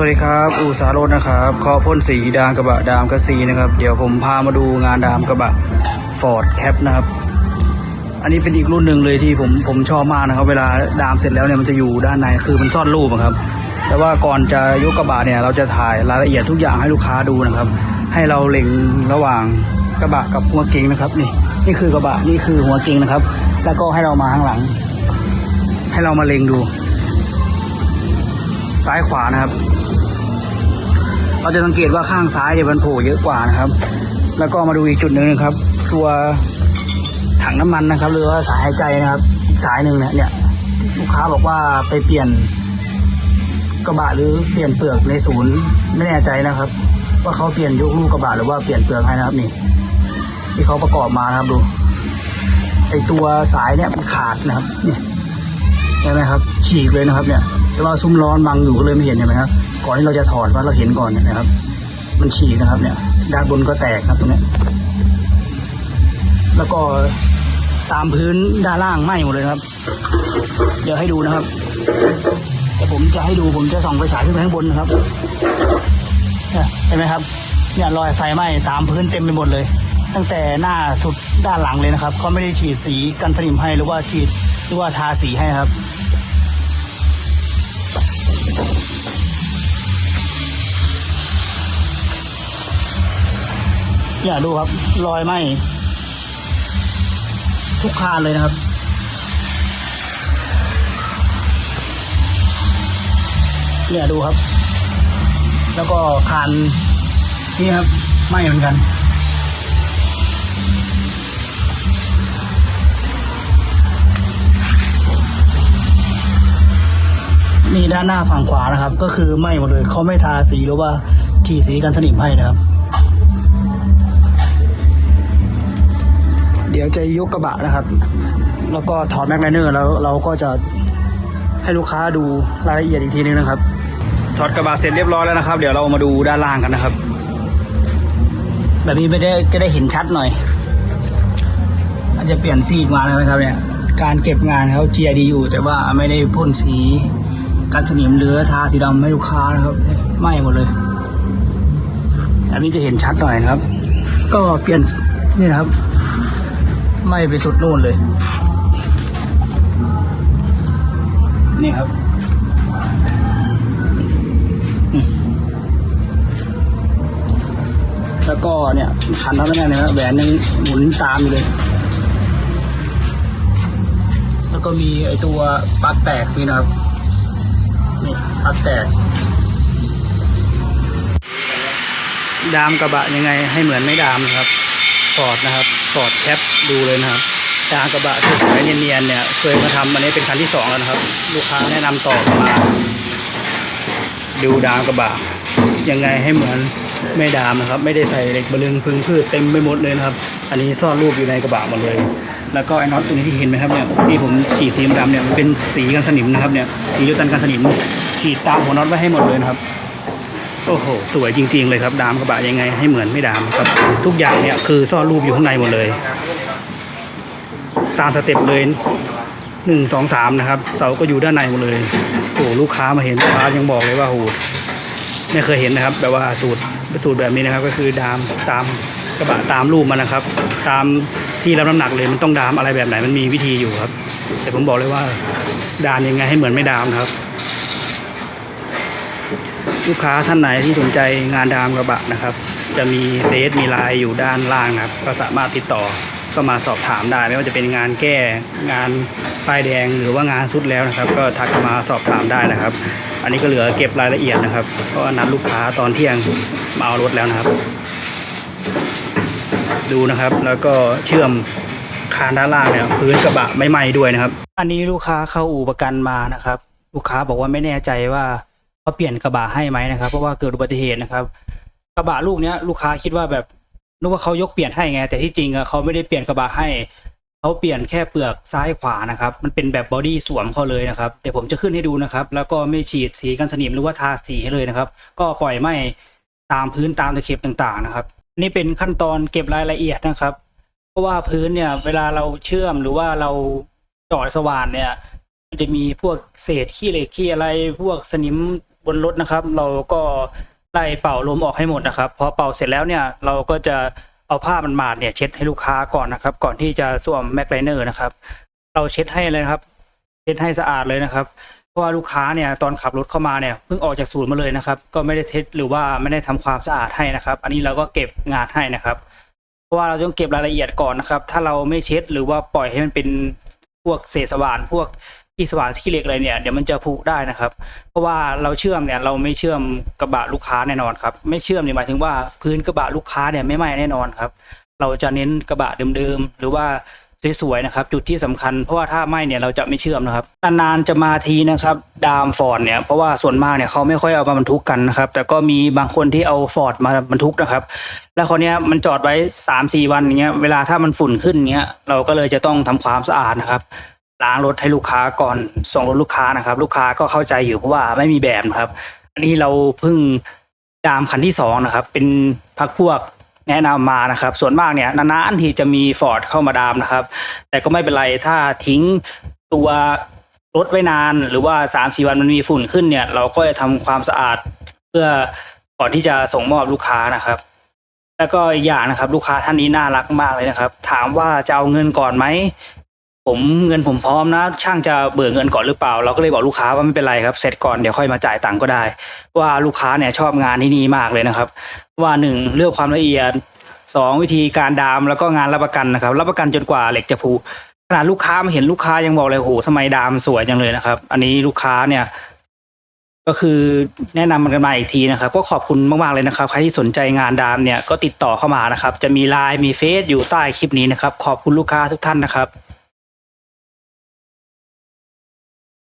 วัสดีครับ อูสารถนะครับขอพ่นสีดามกระบะดามกระซีนะครับ เดี๋ยวผมพามาดูงานดามกระบะฟอร์ดแคปนะครับ อันนี้เป็นอีกรุ่นหนึ่งเลยที่ผมผมชอบมากนะครับ เวลาดามเสร็จแล้วเนี่ยมันจะอยู่ด้านในคือมันซ่อนรูปอะครับ แต่ว่าก่อนจะยกกระบะเนี่ยเราจะถ่ายรายละเอียดทุกอย่างให้ลูกค้าดูนะครับ ให้เราเล็งระหว่างกระบะกับหัวเก่งนะครับนี่นี่คือกระบะนี่คือหัวเก่งนะครับ แล้วก็ให้เรามาข้างหลัง ให้เรามาเล็งดู ซ้ายขวานะครับ เราจะสังเกตว่าข้างซ้ายเนี่ยมันโผล่เยอะกว่านะครับ แล้วก็มาดูอีกจุดหนึ่งครับ ตัวถังน้ำมันนะครับ หรือว่าสายหายใจนะครับสายหนึ่งเนี่ยเนี่ยลูกค้าบอกว่าไปเปลี่ยนกระบะหรือเปลี่ยนเปลือกในศูนย์ไม่แน่ใจนะครับ ว่าเขาเปลี่ยนยกลูกกระบะหรือว่าเปลี่ยนเปลือกให้นะครับนี่ ที่เขาประกอบมานะครับดูไอตัวสายเนี่ยมันขาดนะครับนี่เห็นไหมครับ ฉีกเลยนะครับ เนี่ยแต่ว่าซุ้มร้อนบังอยู่ก็เลยไม่เห็นเห็นไหมครับ ก่อนที่เราจะถอดว่าเราเห็นก่อนเนี่ยนะครับ มันฉีกนะครับ เนี่ย ด้านบนก็แตกครับตรงนี้แล้วก็ตามพื้นด้านล่างไหม้หมดเลยครับ เดี๋ยวให้ดูนะครับแต่ผมจะให้ดูผมจะส่องไฟฉายขึ้นไปข้างบนนะครับเนี่ยเห็นไหมครับเนี่ยรอยไฟไหม้ตามพื้นเต็มไปหมดเลย ตั้งแต่หน้าสุดด้านหลังเลยนะครับเขาไม่ได้ฉีดสีกันสนิมให้หรือว่าฉีด หรือว่าทาสีให้ครับเนี่ยดูครับ รอยไหมทุกคานเลยนะครับเนี่ยดูครับ แล้วก็คานนี่ครับไหมเหมือนกัน นี่ด้านหน้าฝั่งขวานะครับ ก็คือไหม้หมดเลยเขาไม่ทาสีหรือว่าฉีดสีกันสนิมให้นะครับ เดี๋ยวจะยกกระบะนะครับ แล้วก็ถอดแม็กไนเนอร์แล้วเราก็จะให้ลูกค้าดูรายละเอียดอีกทีนึงนะครับ ถอดกระบะเสร็จเรียบร้อยแล้วนะครับ เดี๋ยวเรามาดูด้านล่างกันนะครับ แบบนี้ไม่ได้จะได้เห็นชัดหน่อยอาจจะเปลี่ยนซีกมาแล้วนะครับเนี่ยการเก็บงานเขา GID อยู่แต่ว่าไม่ได้พ่นสี กันสนิมหรือทาสีดำให้ลูกค้านะครับไหม้หมดเลย อันนี้จะเห็นชัดหน่อยนะครับ ก็เปลี่ยนนี่นะครับไหม้ไปสุดนู่นเลย นี่ครับแล้วก็เนี่ยคันนั้นไม่แน่นะแหวนยังหมุนตามอยู่เลย แล้วก็มีไอตัวปลั๊กแตกนี่นะครับ นี่ปลั๊กแตกดามกระบะยังไงให้เหมือนไม่ดามนะครับฟอดนะครับฟอดแคปดูเลยนะครับดามกระบะสวยๆเนียนๆเนี่ยเคยมาทำอันนี้เป็นคันที่สองแล้วนะครับ ลูกค้าแนะนำต่อมา ดูดามกระบะยังไงให้เหมือนไม่ดามนะครับ ไม่ได้ใส่เหล็กบะลึงพึงพืชเต็มไปหมดเลยนะครับ อันนี้ซ่อนรูปอยู่ในกระบะหมดเลย แล้วก็ไอ้น็อตตัวนี้ที่เห็นไหมครับเนี่ยที่ผมฉีดสีดำเนี่ยมันเป็นสีกันสนิมนะครับเนี่ยสียูตันกันสนิมฉีดตามหัวน็อตไว้ให้หมดเลยนะครับโอ้โหสวยจริง ๆ เลยครับ ดามกระบะยังไง ให้เหมือนไม่ดามครับ ทุกอย่างเนี่ยคือซ่อนรูปอยู่ข้างในหมดเลย ตามสเต็ปเลยหนึ่งสองสามนะครับ เสาก็อยู่ด้านในหมดเลยโอ้ลูกค้ามาเห็นลูกค้ายังบอกเลยว่าโอ้โหไม่เคยเห็นนะครับ แบบว่าสูตรสูตรแบบนี้นะครับ ก็คือดามตามกระบะตามรูปมันนะครับ ตาม ที่รับน้ำหนักเลยมันต้องดามอะไรแบบไหนมันมีวิธีอยู่ครับ แต่ผมบอกเลยว่า ดามยังไงให้เหมือนไม่ดามครับ ลูกค้าท่านไหนที่สนใจงานดามกระบะนะครับ จะมีเฟซมีไลน์อยู่ด้านล่างนะครับ ก็สามารถติดต่อก็มาสอบถามได้ ไม่ว่าจะเป็นงานแก้งานป้ายแดงหรือว่างานสุดแล้วนะครับ ก็ทักมาสอบถามได้นะครับ อันนี้ก็เหลือเก็บรายละเอียดนะครับเพราะว่านัดลูกค้าตอนเที่ยงมาเอารถแล้วนะครับ ดูนะครับ แล้วก็เชื่อมคานด้านล่างเนี่ยพื้นกระบะไม่ไหม้ด้วยนะครับ อันนี้ลูกค้าเข้าอู่ประกันมานะครับ ลูกค้าบอกว่าไม่แน่ใจว่าเขาเปลี่ยนกระบะให้ไหมนะครับ เพราะว่าเกิดอุบัติเหตุนะครับ กระบะลูกเนี้ยลูกค้าคิดว่าแบบนึกว่าเขายกเปลี่ยนให้ไง แต่ที่จริงอะเขาไม่ได้เปลี่ยนกระบะให้เขาเปลี่ยนแค่เปลือกซ้ายขวานะครับ มันเป็นแบบบอดี้สวมเขาเลยนะครับเดี๋ยวผมจะขึ้นให้ดูนะครับ แล้วก็ไม่ฉีดสีกันสนิมหรือว่าทาสีให้เลยนะครับ ก็ปล่อยไหม้ตามพื้นตามตะเข็บต่างๆนะครับ นี่เป็นขั้นตอนเก็บรายละเอียดนะครับ เพราะว่าพื้นเนี่ยเวลาเราเชื่อมหรือว่าเราเจาะสว่านเนี่ย มันจะมีพวกเศษขี้เหล็กขี้อะไร พวกสนิมบนรถนะครับ เราก็ไล่เป่าลมออกให้หมดนะครับพอเป่าเสร็จแล้วเนี่ยเราก็จะเอาผ้ามันมาดเนี่ยเช็ดให้ลูกค้าก่อนนะครับ ก่อนที่จะสวมแม็กไลเนอร์นะครับ เราเช็ดให้เลยครับ เช็ดให้สะอาดเลยนะครับ เพราะว่าลูกค้าเนี่ยตอนขับรถเข้ามาเนี่ยเพิ่งออกจากศูนย์มาเลยนะครับ ก็ไม่ได้เทสหรือว่าไม่ได้ทำความสะอาดให้นะครับ อันนี้เราก็เก็บงานให้นะครับ เพราะว่าเราต้องเก็บรายละเอียดก่อนนะครับ ถ้าเราไม่เช็ดหรือว่าปล่อยให้มันเป็นพวกเศษสว่านพวกที่สว่านที่เหล็กอะไรเนี่ยเดี๋ยวมันจะผุได้นะครับ เพราะว่าเราเชื่อมเนี่ยเราไม่เชื่อมกระบะลูกค้าแน่นอนครับ ไม่เชื่อมเนี่ยหมายถึงว่าพื้นกระบะลูกค้าเนี่ยไม่ไหม้แน่นอนครับ เราจะเน้นกระบะเดิมๆหรือว่า สวยๆนะครับ จุดที่สำคัญเพราะว่าถ้าไม้เนี่ยเราจะไม่เชื่อมนะครับนานๆจะมาทีนะครับ ดามฟอร์ดเนี่ยเพราะว่าส่วนมากเนี่ยเขาไม่ค่อยเอามาบรรทุกกันนะครับ แต่ก็มีบางคนที่เอาฟอร์ดมาบรรทุกนะครับ แล้วคนเนี้ยมันจอดไว้สามสี่วันอย่างเงี้ยเวลาถ้ามันฝุ่นขึ้นเงี้ยเราก็เลยจะต้องทำความสะอาดนะครับล้างรถให้ลูกค้าก่อนส่งรถลูกค้านะครับ ลูกค้าก็เข้าใจอยู่เพราะว่าไม่มีแบบนะครับ อันนี้เราเพิ่งดามคันที่สองนะครับ เป็นพักพวก แนะนำมานะครับ ส่วนมากเนี่ยนานๆทีจะมีฟอร์ดเข้ามาดามนะครับ แต่ก็ไม่เป็นไรถ้าทิ้งตัวรถไว้นาน หรือว่าสามสี่วันมันมีฝุ่นขึ้นเนี่ย เราก็จะทำความสะอาดเพื่อก่อนที่จะส่งมอบลูกค้านะครับ แล้วก็อีกอย่างนะครับ ลูกค้าท่านนี้น่ารักมากเลยนะครับ ถามว่าจะเอาเงินก่อนไหม ผมเงินผมพร้อมนะ ช่างจะเบิกเงินก่อนหรือเปล่า เราก็เลยบอกลูกค้าว่าไม่เป็นไรครับเสร็จก่อนเดี๋ยวค่อยมาจ่ายตังค์ก็ได้ ว่าลูกค้าเนี่ยชอบงานที่นี่มากเลยนะครับ ว่าหนึ่งเรื่องความละเอียดสองวิธีการดามแล้วก็งานรับประกันนะครับ รับประกันจนกว่าเหล็กจะผุขนาดลูกค้ามาเห็นลูกค้ายังบอกเลยโหทำไมดามสวยจังเลยนะครับ อันนี้ลูกค้าเนี่ย ก็คือแนะนำมันกันมาอีกทีนะครับ ก็ขอบคุณมากๆเลยนะครับ ใครที่สนใจงานดามเนี่ยก็ติดต่อเข้ามานะครับ จะมีไลน์มีเฟซอยู่ใต้คลิปนี้นะครับ ขอบคุณลูกค้าทุกท่านนะครับ